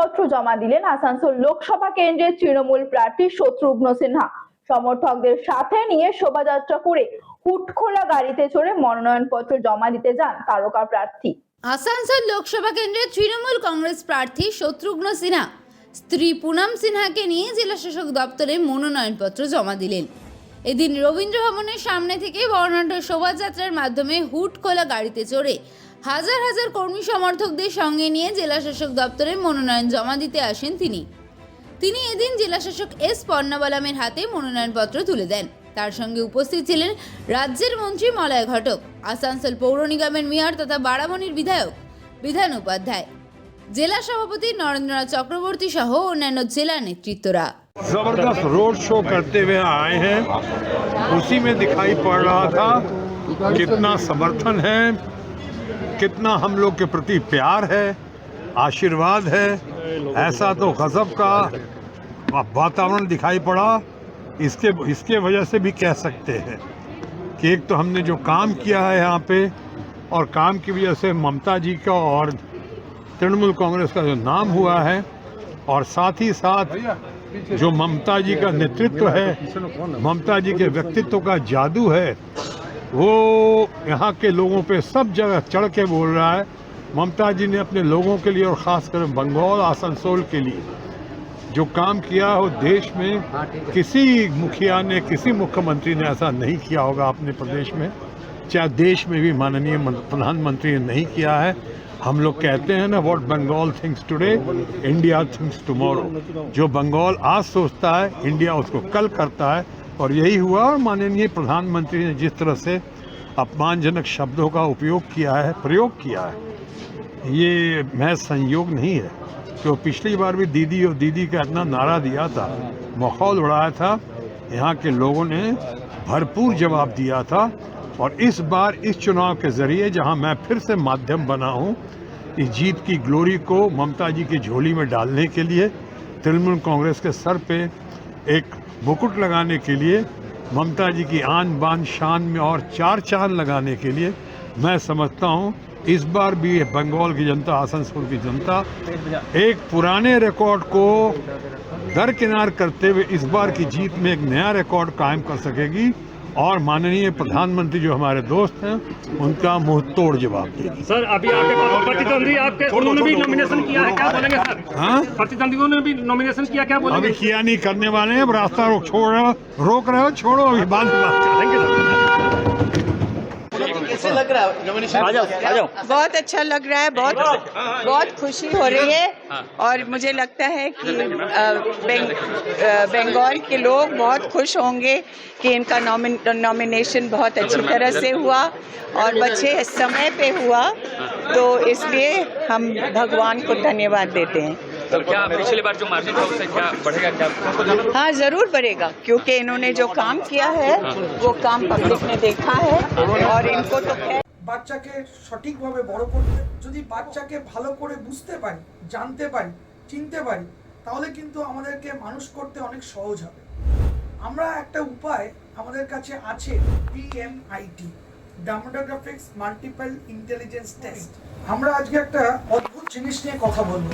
মনোনয়নপত্র জমা দিলেন আসানসোল লোকসভা কেন্দ্রের তৃণমূল প্রার্থী শত্রুঘ্ন সিনহা। সমর্থকদের সাথে নিয়ে শোভাযাত্রা করে হুটখোলা গাড়িতে চড়ে মনোনয়নপত্র জমা দিতে যান তারকা প্রার্থী। আসানসোল লোকসভা কেন্দ্রের তৃণমূল কংগ্রেস প্রার্থী শত্রুঘ্ন সিনহা স্ত্রী পুনম সিনহাকে নিয়ে জেলা শাসক দপ্তরে মনোনয়নপত্র জমা দিলেন। এদিন রবীন্দ্র ভবনের সামনে থেকে বর্ণাঢ্য শোভাযাত্রার মাধ্যমে হুট খোলা গাড়িতে চড়ে হাজার হাজার কর্মী সমর্থকদের সঙ্গে নিয়ে জেলা শাসক দপ্তরে মনোনয়ন জমা দিতে আসেন তিনি তিনি এদিন জেলাশাসক এস পন্নাবালামের হাতে মনোনয়নপত্র তুলে দেন তার সঙ্গে উপস্থিত ছিলেন রাজ্যের মন্ত্রী মলয় ঘটক আসানসোল পৌর নিগমের মেয়র তথা বারামণির বিধায়ক বিধান উপাধ্যায় জেলা সভাপতি নরেন্দ্রনাথ চক্রবর্তী সহ অন্যান্য জেলা নেতৃত্বরা जबरदस्त रोड शो करते हुए आए हैं उसी में दिखाई पड़ रहा था कितना समर्थन है कितना हम लोग के प्रति प्यार है, आशीर्वाद है, ऐसा तो गजब का वातावरण दिखाई पड़ा। इसके इसके वजह से भी कह सकते हैं कि एक तो हमने जो काम किया है यहाँ पे, और काम की वजह से ममता जी का और तृणमूल कांग्रेस का जो नाम हुआ है, और साथ ही साथ जो ममता जी का नेतृत्व है, ममता जी के व्यक्तित्व का जादू है वो यहाँ के लोगों पे सब जगह चढ़ के बोल रहा है ममता जी ने अपने लोगों के लिए और ख़ासकर बंगाल आसनसोल के लिए जो काम किया हो देश में किसी मुखिया ने किसी मुख्यमंत्री ने ऐसा नहीं किया होगा अपने प्रदेश में। चाहे देश में भी माननीय प्रधानमंत्री ने नहीं किया है। हम लोग कहते हैं ना what Bengal thinks today India thinks tomorrow जो बंगाल आज सोचता है इंडिया उसको कल करता है। और यही हुआ और माननीय प्रधानमंत्री ने जिस तरह से अपमानजनक शब्दों का उपयोग किया है, प्रयोग किया है, ये महज संयोग नहीं है। जो पिछली बार भी दीदी और दीदी का इतना नारा दिया था, माहौल उड़ाया था, यहाँ के लोगों ने भरपूर जवाब दिया था। और इस बार इस चुनाव के ज़रिए जहाँ मैं फिर से माध्यम बना हूँ, इस जीत की ग्लोरी को ममता जी की झोली में डालने के लिए, तृणमूल कांग्रेस के सर पे एक मुकुट लगाने के लिए, ममता जी की आन बान शान में और चार चाँद लगाने के लिए, मैं समझता हूँ, इस बार भी बंगाल की जनता, आसनसोल की जनता, एक पुराने रिकॉर्ड को दरकिनार करते हुए इस बार की जीत में एक नया रिकॉर्ड कायम कर सकेगी। और माननीय प्रधानमंत्री जो हमारे दोस्त हैं उनका मुँह तोड़ जवाब देगी सर अभी आपके पास प्रतिद्वंदी आपके उन्होंने भी नॉमिनेशन किया है क्या बोलेंगे सर? हाँ? प्रतिद्वंदियों ने भी नॉमिनेशन किया क्या बोलेंगे? अभी किया नहीं करने वाले हैं अब रास्ता रोक छोड़ रहे हो रोक रहे हो छोड़ो अभी बात। Thank you sir. कैसे लग रहा है। नॉमिनेशन आ जाओ आ जाओ। बहुत अच्छा लग रहा है बहुत बहुत खुशी हो रही है। और मुझे लगता है कि बंगाल के लोग बहुत खुश होंगे कि इनका नॉमिनेशन बहुत अच्छी तरह से हुआ और बच्चे समय पे हुआ। तो इसलिए हम भगवान को धन्यवाद देते हैं। तो क्या पिछली बार जो मार्जिन था उससे क्या बढ़ेगा क्या हाँ जरूर बढ़ेगा क्योंकि इन्होंने जो काम किया है वो काम पब्लिक ने देखा है और इनको तो खैर বাচ্চাকে সঠিকভাবে বড় করতে যদি বাচ্চাকে ভালো করে বুঝতে পারি জানতে পারি চিনতে পারি তাহলে কিন্তু আমাদেরকে মানুষ করতে অনেক সহজ হবে আমরা একটা উপায় আমাদের কাছে আছে PMIT dermatoglyphics multiple intelligence test আমরা আজকে একটা অদ্ভুত জিনিস নিয়ে কথা বলবো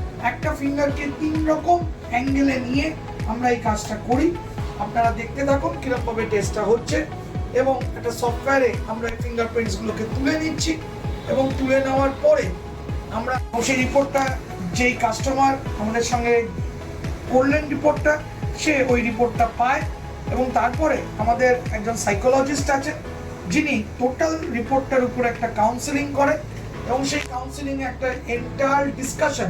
একটা ফিঙ্গারকে তিন রকম অ্যাঙ্গেলে নিয়ে আমরা এই কাজটা করি। আপনারা দেখতে থাকুন কিরকমভাবে টেস্টটা হচ্ছে এবং একটা সফটওয়্যারে আমরা এই ফিঙ্গারপ্রিন্টসগুলোকে তুলে নিচ্ছি এবং তুলে নেওয়ার পরে আমরা সেই রিপোর্টটা যেই কাস্টমার আমাদের সঙ্গে করলেন রিপোর্টটা সে ওই রিপোর্টটা পায় এবং তারপরে আমাদের একজন সাইকোলজিস্ট আছেন যিনি টোটাল রিপোর্টটার উপর একটা কাউন্সেলিং করে এবং সেই কাউন্সেলিং একটা enter discussion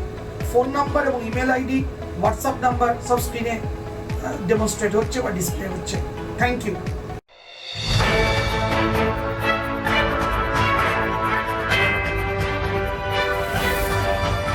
ফোন নাম্বার এবং ইমেল আইডি হোয়াটসঅ্যাপ নাম্বার সব স্ক্রিনে ডেমনস্ট্রেট হচ্ছে বা ডিসপ্লে হচ্ছে। Thank you